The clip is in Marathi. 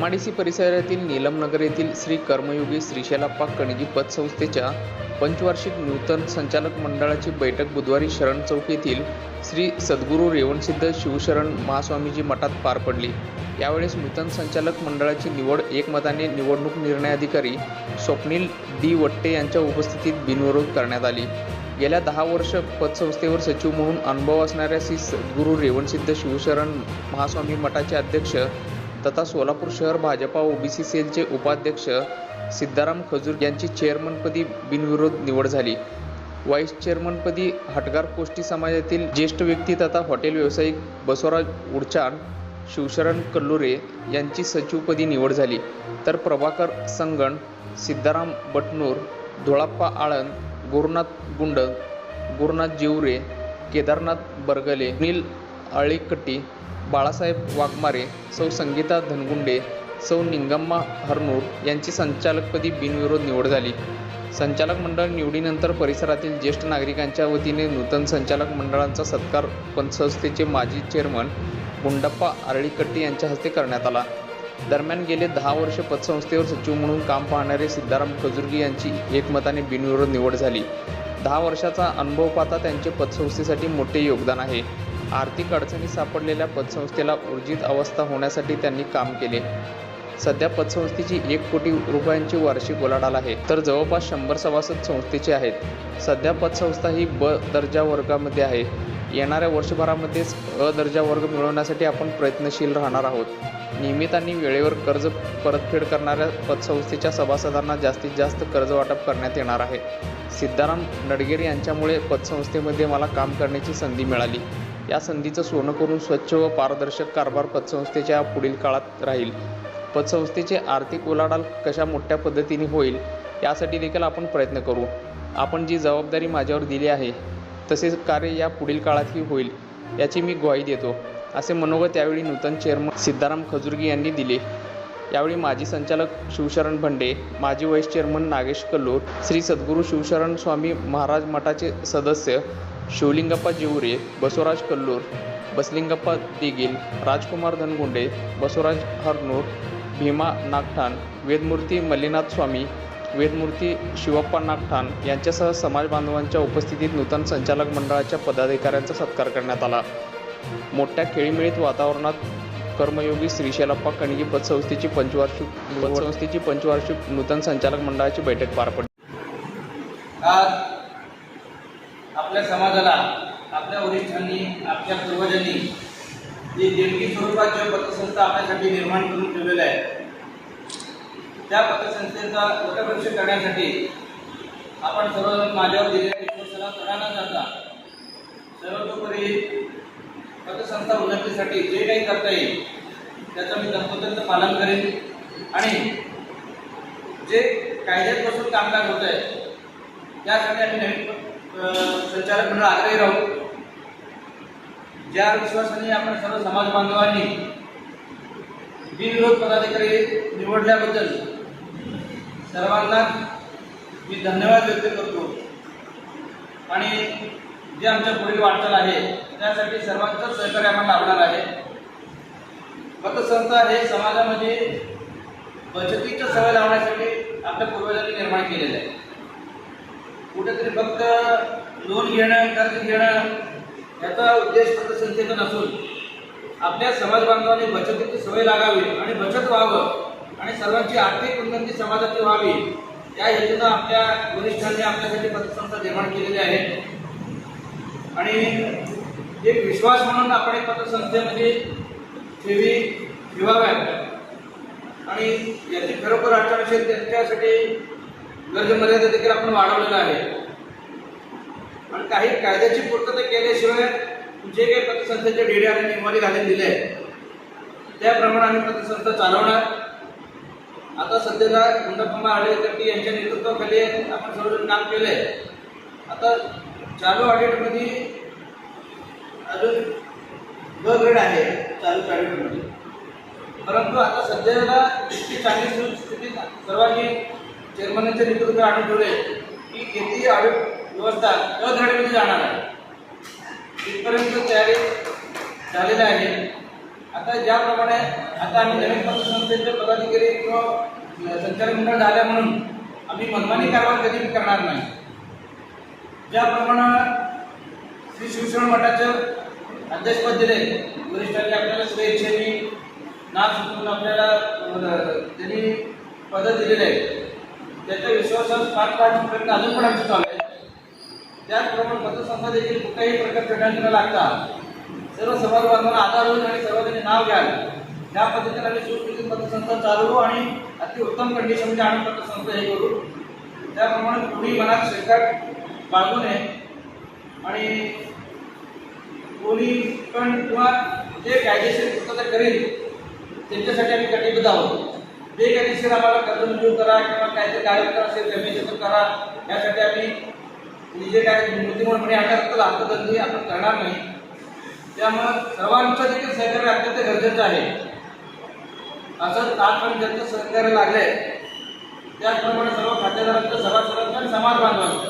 एम आय डी सी परिसरातील नीलमनगर येथील श्री कर्मयोगी श्रीशैलाप्पा कणजी पतसंस्थेच्या पंचवार्षिक नूतन संचालक मंडळाची बैठक बुधवारी शरण चौक येथील श्री सद्गुरू रेवणसिद्ध शिवशरण महास्वामीजी मठात पार पडली. यावेळेस नूतन संचालक मंडळाची निवड एकमताने निवडणूक निर्णय अधिकारी स्वप्नील डी वट्टे यांच्या उपस्थितीत बिनविरोध करण्यात आली. गेल्या दहा वर्ष पतसंस्थेवर सचिव म्हणून अनुभव असणाऱ्या श्री सद्गुरू रेवणसिद्ध शिवशरण महास्वामी मठाचे अध्यक्ष तथा सोलापूर शहर भाजपा ओबीसी सेलचे उपाध्यक्ष सिद्धाराम खजूर यांची चेअरमनपदी बिनविरोध निवड झाली. व्हाईस चेअरमनपदी हटगार कोष्टी समाजातील ज्येष्ठ व्यक्ती तथा हॉटेल व्यावसायिक बसवराज उडचाण शिवशरण कल्लुरे यांची सचिवपदी निवड झाली. तर प्रभाकर संगण सिद्धाराम बटनूर धुळाप्पा आळंद गुरुनाथ गुंड गुरुनाथ जिवरे केदारनाथ बरगले नील आळीकट्टी बाळासाहेब वाघमारे सौ संगीता धनगुंडे सौ निंगम्मा हरनूर यांची संचालकपदी बिनविरोध निवड झाली. संचालक मंडळ निवडीनंतर परिसरातील ज्येष्ठ नागरिकांच्या वतीने नूतन संचालक मंडळांचा सत्कार पतसंस्थेचे माजी चेअरमन गुंडप्पा आरळीकट्टी यांच्या हस्ते करण्यात आला. दरम्यान गेले दहा वर्ष पतसंस्थेवर सचिव म्हणून काम पाहणारे सिद्धाराम खजुर्गी यांची एकमताने बिनविरोध निवड झाली. दहा वर्षाचा अनुभव पाहता त्यांचे पतसंस्थेसाठी मोठे योगदान आहे. आर्थिक अडचणी सापडलेल्या पतसंस्थेला ऊर्जित अवस्था होण्यासाठी त्यांनी काम केले. सध्या पतसंस्थेची एक कोटी रुपयांची वार्षिक उलाढाल आहे. तर जवळपास शंभर सभासद संस्थेचे आहेत. सध्या पतसंस्था ही ब दर्जा वर्गामध्ये आहे. येणाऱ्या वर्षभरामध्येच अ दर्जा वर्ग मिळवण्यासाठी आपण प्रयत्नशील राहणार आहोत. नियमित आणि वेळेवर कर्ज परतफेड करणाऱ्या पतसंस्थेच्या सभासदांना जास्तीत जास्त कर्ज वाटप करण्यात येणार आहे. सिद्धाराम नडगेर यांच्यामुळे पतसंस्थेमध्ये मला काम करण्याची संधी मिळाली. या संधीचं सोनं करून स्वच्छ व पारदर्शक कारभार पतसंस्थेच्या पुढील काळात राहील. पतसंस्थेचे आर्थिक उलाढाल कशा मोठ्या पद्धतीने होईल यासाठी देखील आपण प्रयत्न करू. आपण जी जबाबदारी माझ्यावर दिली आहे तसेच कार्य या पुढील काळातही होईल याची मी ग्वाही देतो असे मनोगत यावेळी नूतन चेअरमन सिद्धाराम खजुर्गी यांनी दिले. यावेळी माजी संचालक शिवशरण भंडे माजी व्हाईस चेअरमन नागेश कल्लूर श्री सद्गुरू शिवशरण स्वामी महाराज मठाचे सदस्य शिवलिंगप्पा जिवरे बसवराज कल्लूर बसलिंगप्पा दिगील राजकुमार धनगुंडे बसवराज हरनूर भीमा नागठाण वेदमूर्ती मल्लीनाथ स्वामी वेदमूर्ती शिवप्पा नागठाण यांच्यासह समाज बांधवांच्या उपस्थितीत नूतन संचालक मंडळाच्या पदाधिकाऱ्यांचा सत्कार करण्यात आला. मोठ्या खेळीमेळीत वातावरणात कर्मयोगी श्रीशैलप्पा कणगी पतसंस्थेची पंचवार्षिक पतसंस्थेची पंचवार्षिक नूतन संचालक मंडळाची बैठक पार पडली. आपल्या समाजाला आपल्या वरिष्ठांनी आपल्या पूर्वजांनी जी देणगी स्वरूपाची पतसंस्था आपल्यासाठी निर्माण करून ठेवलेल्या आहे. त्या पतसंस्थेचा वटवृक्ष करण्यासाठी आपण सर्वजण माझ्यावर दिलेल्या विश्वासाला तडा न जाता सर्वतोपरी पतसंस्था उन्नतीसाठी जे काही करता येईल त्याचं मी तंतोतंत पालन करेन आणि जे कायद्यात बसून कामकाज होत आहे त्यासाठी आम्ही नवीन संचालक मंडळ आग्रही राहू. ज्या विश्वासाने आपण सर्व समाज बांधवांनी बिनविरोध पदाधिकारी निवडल्याबद्दल सर्वांना मी धन्यवाद व्यक्त करतो. आणि जे आमच्या पुढील वाटचाल आहे त्यासाठी सर्वांचंच सहकार्य आम्हाला लाभणार आहे. पतसंस्था हे समाजामध्ये बचतीच्या सवय लावण्यासाठी आपल्या पूर्वजांनी निर्माण केलेलं आहे. कुठेतरी फक्त लोन घेणं कर्ज घेणं याचा उद्देश पतसंथेतून असून आपल्या समाज बांधवांनी बचतीची सवय लागावी आणि बचत व्हावं आणि सर्वांची आर्थिक उन्नती समाजाची व्हावी या हेतूनं आपल्या वरिष्ठांनी आपल्यासाठी पतसंस्था निर्माण केलेली आहे. आणि एक विश्वास म्हणून आपण एक पतसंस्थेमध्ये ठेवी ठेवाव्यात. आणि याची खरोखर अडचण असेल त्यांच्यासाठी गरज मर्यादा देखील आपण वाढवलेलं आहे आणि काही कायद्याची पूर्तता केल्याशिवाय जे काही पतसंस्थेचे डेडे आणि नियमावली घालून दिले आहेत त्याप्रमाणे आम्ही पतसंस्था चालवणार. आता सध्याला गुंडप्पा आढळकर्ती यांच्या नेतृत्वाखाली आपण सर्वजण काम केलंय. आता चालू ऑडिटमध्ये अजून ब ग्रेड आहे चालू ऑडिटमध्ये परंतु आता सध्याला इतकी चांगली स्थिती सर्वांनी चेअरमनांच्या नेतृत्वात आणून ठेवले की किती आयोग व्यवस्था अ जाणार आहे. इथपर्यंत तयारी झालेली आहे. आता ज्याप्रमाणे आता आम्ही नवीन पतसंस्थेचे पदाधिकारी किंवा संचालक मंडळ झाल्या म्हणून आम्ही मनमानी कारवाई कधी करणार नाही. ज्याप्रमाणे श्री शिवशरण मठाचं अध्यक्षपद दिले वरिष्ठांनी आपल्याला स्वेच्छेने नाच सुचवून आपल्याला त्यांनी पदं दिलेले आहे त्याच्या विश्वासात पाच पाच प्रयत्न अजून पण आमचे चालू आहे. त्याचप्रमाणे मतदारसंघात देखील कुठल्याही प्रकार पेटंट न लागता सर्व समाज बांधवांना आधार होईल आणि सर्वांनी नाव घ्याल. त्या पद्धतीने आम्ही सुस्थितीत पतसंस्था चालवू आणि अति उत्तम कंडिशनमध्ये आम्ही पतसंस्था हे करू. त्याप्रमाणे कोणी मनात शंका बाळगू नये. आणि कोणी पण किंवा जे कायदेशीर कृतता करेल त्यांच्यासाठी आम्ही कटिबद्ध आहोत. बेकायदेशीर आम्हाला कर्ज मंजूर करा किंवा काहीतरी कार्यक्रम असेल रेमेशन करा. यासाठी आम्ही जे काय मूर्तीमोडपणे अंतर्गत अर्थबंदी आपण करणार नाही. त्यामुळं सर्वांचं देखील सहकार्य अत्यंत गरजेचं आहे. असं आजपर्यंत ज्यांचं सहकार्य लागलंय. त्याचप्रमाणे सर्व खातेदारांचं सभासदांचं समाज बांधवांचं.